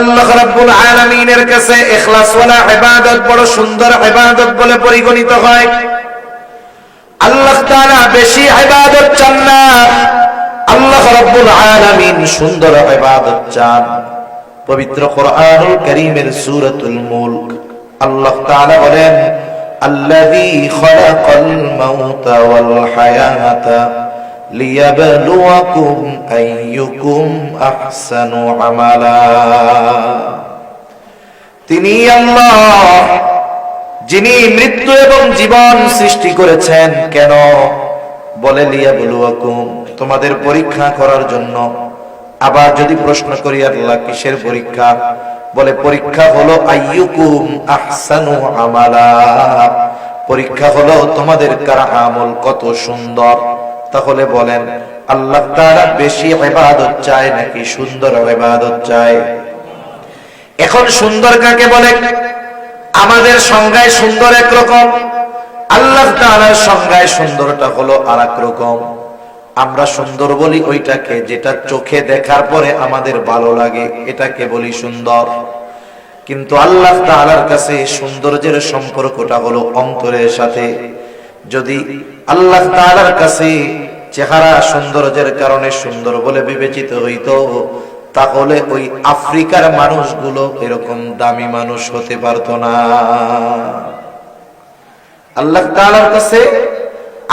আল্লাহ রাব্বুল আলামিনের কাছে ইখলাসওয়ালা ইবাদত, বড় সুন্দর ইবাদত বলে পরিগণিত হয়। আল্লাহ তাআলা বেশি ইবাদত চান না। আল্লাহ রাব্বুল আলামিন সুন্দর ইবাদত চান। পবিত্র কোরআনুল কারীমের সূরাতুল মুলক। আল্লাহ তাআলা বলেন, আল্লাযী খালাকাল মাউতা ওয়াল হায়াতা। লিয়াবলুয়াকুম আইয়ুকুম আহসানু আমালা তিনি আল্লাহ, যিনি মৃত্যু এবং জীবন সৃষ্টি করেছেন, কেন? বলে লিয়া বলুয়াকুম তোমাদের পরীক্ষা করার জন্য। আবার যদি প্রশ্ন করি, আল্লাহ কিসের পরীক্ষা? বলে, পরীক্ষা হলো আইয়ুকুম আহসানু আমালা। পরীক্ষা হলো তোমাদের কার আমল কত সুন্দর। তাহলে বলেন, আল্লাহ তাআলা বেশি ইবাদত চায় নাকি সুন্দর ইবাদত চায়? এখন সুন্দর কাকে বলে? আমাদের সংজ্ঞায় সুন্দর একরকম, আল্লাহ তাআলার সংজ্ঞায় সুন্দরটা হলো আর রকম আমরা সুন্দর বলি ওইটাকে যেটা চোখে দেখার পরে আমাদের ভালো লাগে, এটাকে বলি সুন্দর। কিন্তু আল্লাহ তাআলার কাছে সৌন্দর্যের সম্পর্কটা হলো অন্তরের সাথে। যদি আল্লাহ তাআলার কাছে চেহারা সৌন্দর্যের কারণে সুন্দর বলে বিবেচিত হইত, তাহলে ওই আফ্রিকার মানুষগুলো এরকম দামি মানুষ হতে পারত না। আল্লাহ তালার কাছে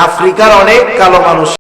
আফ্রিকার অনেক কালো মানুষ